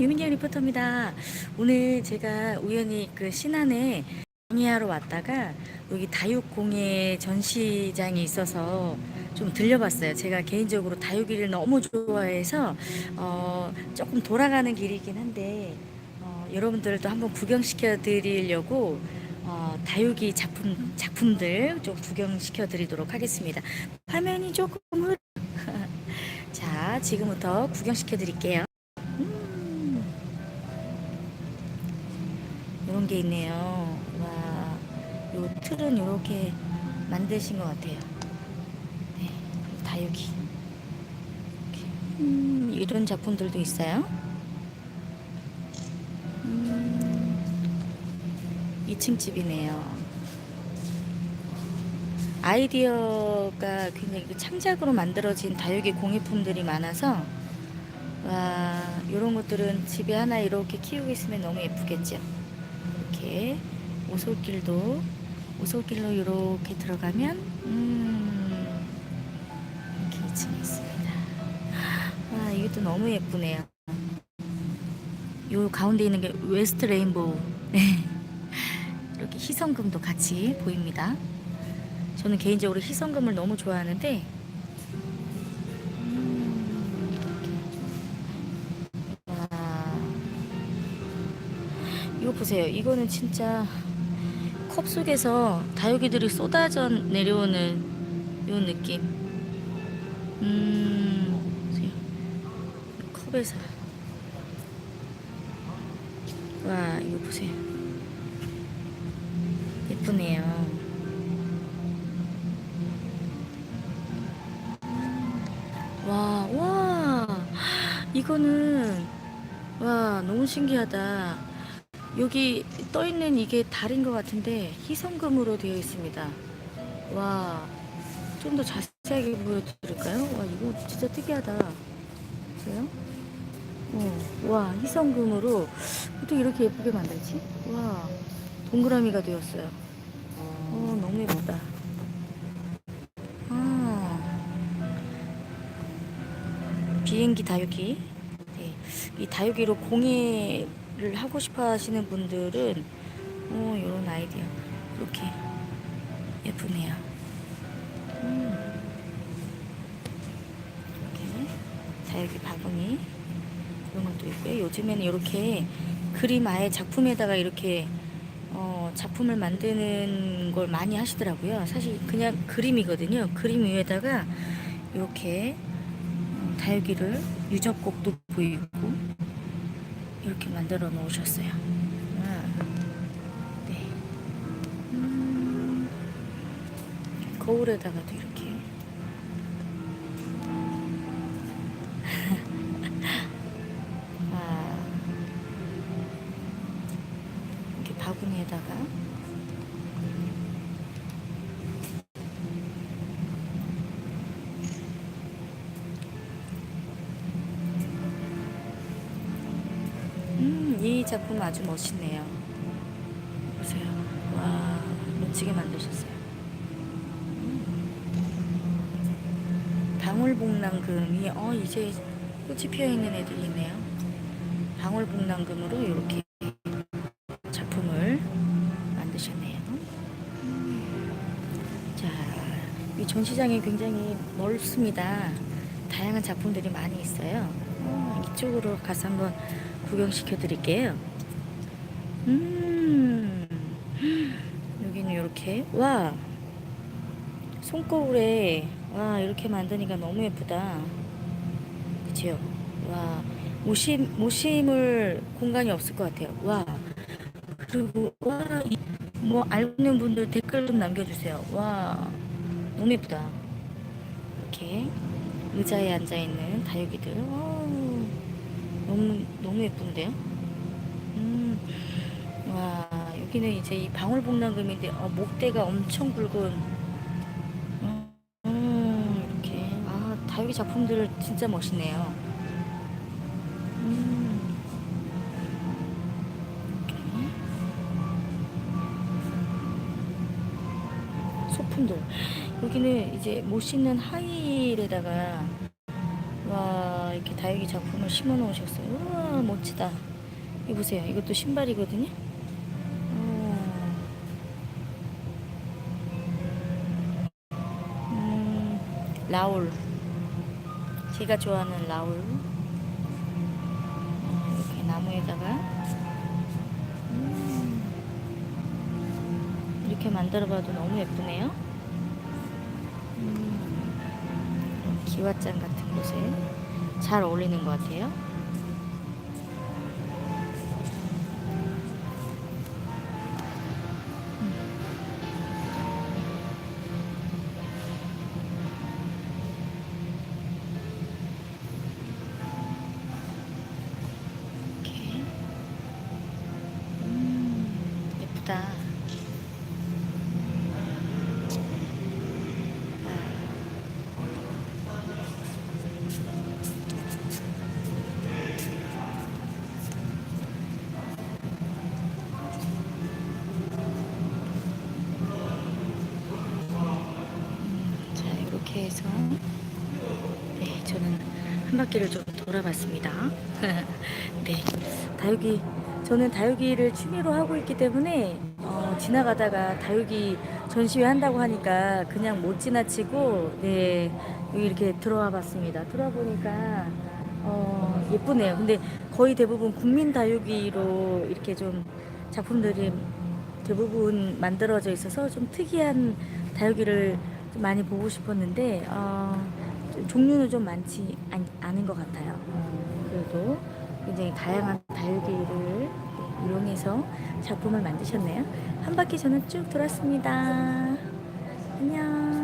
유민경 리포터입니다. 오늘 제가 우연히 그 신안에 강의하러 왔다가 여기 다육공예 전시장이 있어서 좀 들려봤어요. 제가 개인적으로 다육이를 너무 좋아해서 어, 조금 돌아가는 길이긴 한데 어, 여러분들도 한번 구경시켜 드리려고 어, 다육이 작품 작품들 좀 구경시켜 드리도록 하겠습니다. 화면이 조금 흐. 자, 지금부터 구경시켜 드릴게요. 이런 게 있네요. 와, 요 틀은 이렇게 만드신 것 같아요. 네, 다육이. 이렇게. 음, 이런 작품들도 있어요. 음, 2층 집이네요. 아이디어가 굉장히 그 창작으로 만들어진 다육이 공예품들이 많아서 와 이런 것들은 집에 하나 이렇게 키우고 있으면 너무 예쁘겠죠 이렇게 오솔길도 오솔길로 이렇게 들어가면 음 이렇게 2층에 있습니다. 와 이것도 너무 예쁘네요. 요 가운데 있는 게 웨스트 레인보우. 네. 이렇게 희성금도 같이 보입니다. 저는 개인적으로 희성금을 너무 좋아하는데 이거 보세요. 이거는 진짜 컵 속에서 다육이들이 쏟아져 내려오는 요 느낌. 음. 컵에서. 와, 이거 보세요. 예쁘네요. 와, 와, 이거는, 와, 너무 신기하다. 여기 떠 있는 이게 달인 것 같은데, 희성금으로 되어 있습니다. 와, 좀 더 자세하게 보여드릴까요? 와, 이거 진짜 특이하다. 보세요? 어, 와, 희성금으로 어떻게 이렇게 예쁘게 만들지? 와, 동그라미가 되었어요. 어, 너무 예쁘다. 아. 비행기 다육이. 네. 이 다육이로 공예 를 하고 싶어 하시는 분들은, 어, 요런 아이디어. 이렇게 예쁘네요. 음. 이렇게 다육이 바구니. 그런 것도 있고요. 요즘에는 이렇게 그림 아예 작품에다가 이렇게 어, 작품을 만드는 걸 많이 하시더라고요. 사실 그냥 그림이거든요. 그림 위에다가 이렇게 어, 다육이를 유적곡도 보이고 이렇게 만들어 놓으셨어요. 아, 네. 음, 거울에다가도 이렇게 아, 이렇게 바구니에다가 이 작품 아주 멋있네요. 보세요. 와, 멋지게 만드셨어요. 음. 방울복랑금이 어 이제 꽃이 피어 있는 애들이 있네요. 방울복랑금으로 이렇게 작품을 만드셨네요. 자, 이 전시장이 굉장히 넓습니다. 다양한 작품들이 많이 있어요. 어, 이쪽으로 가서 한번 구경시켜 드릴게요. 음, 여기는 이렇게, 와, 손거울에, 와, 이렇게 만드니까 너무 예쁘다. 그치요? 와, 모심, 모심을 공간이 없을 것 같아요. 와, 그리고, 와, 이, 뭐, 알고 있는 분들 댓글 좀 남겨주세요. 와, 너무 예쁘다. 이렇게 의자에 앉아있는 다육이들. 어우, 너무, 너무 예쁜데요? 음, 와, 여기는 이제 이 방울복랑금인데, 어, 목대가 엄청 굵은, 음, 이렇게. 아, 다육이 작품들 진짜 멋있네요. 음. 소품들. 여기는 이제 하일에다가 와 이렇게 다육이 작품을 심어 놓으셨어요. 우와, 멋지다. 이거 보세요. 이것도 신발이거든요. 어. 음, 라울. 제가 좋아하는 라울. 어, 이렇게 나무에다가 음, 이렇게 만들어봐도 너무 예쁘네요. 음, 기와장 같은 곳에 잘 어울리는 것 같아요. 이렇게 해서 네, 저는 한 바퀴를 좀 돌아봤습니다. 네, 다육이 저는 다육이를 취미로 하고 있기 때문에 어, 지나가다가 다육이 전시회 한다고 하니까 그냥 못 지나치고 네 이렇게 들어와 봤습니다. 들어와 보니까 어, 예쁘네요. 근데 거의 대부분 국민 다육이로 이렇게 좀 작품들이 대부분 만들어져 있어서 좀 특이한 다육이를 좀 많이 보고 싶었는데 어, 좀 종류는 좀 많지 않, 않은 것 같아요. 어, 그래도 굉장히 다양한 다육이를 이용해서 작품을 만드셨네요. 한 바퀴 저는 쭉 돌았습니다. 안녕.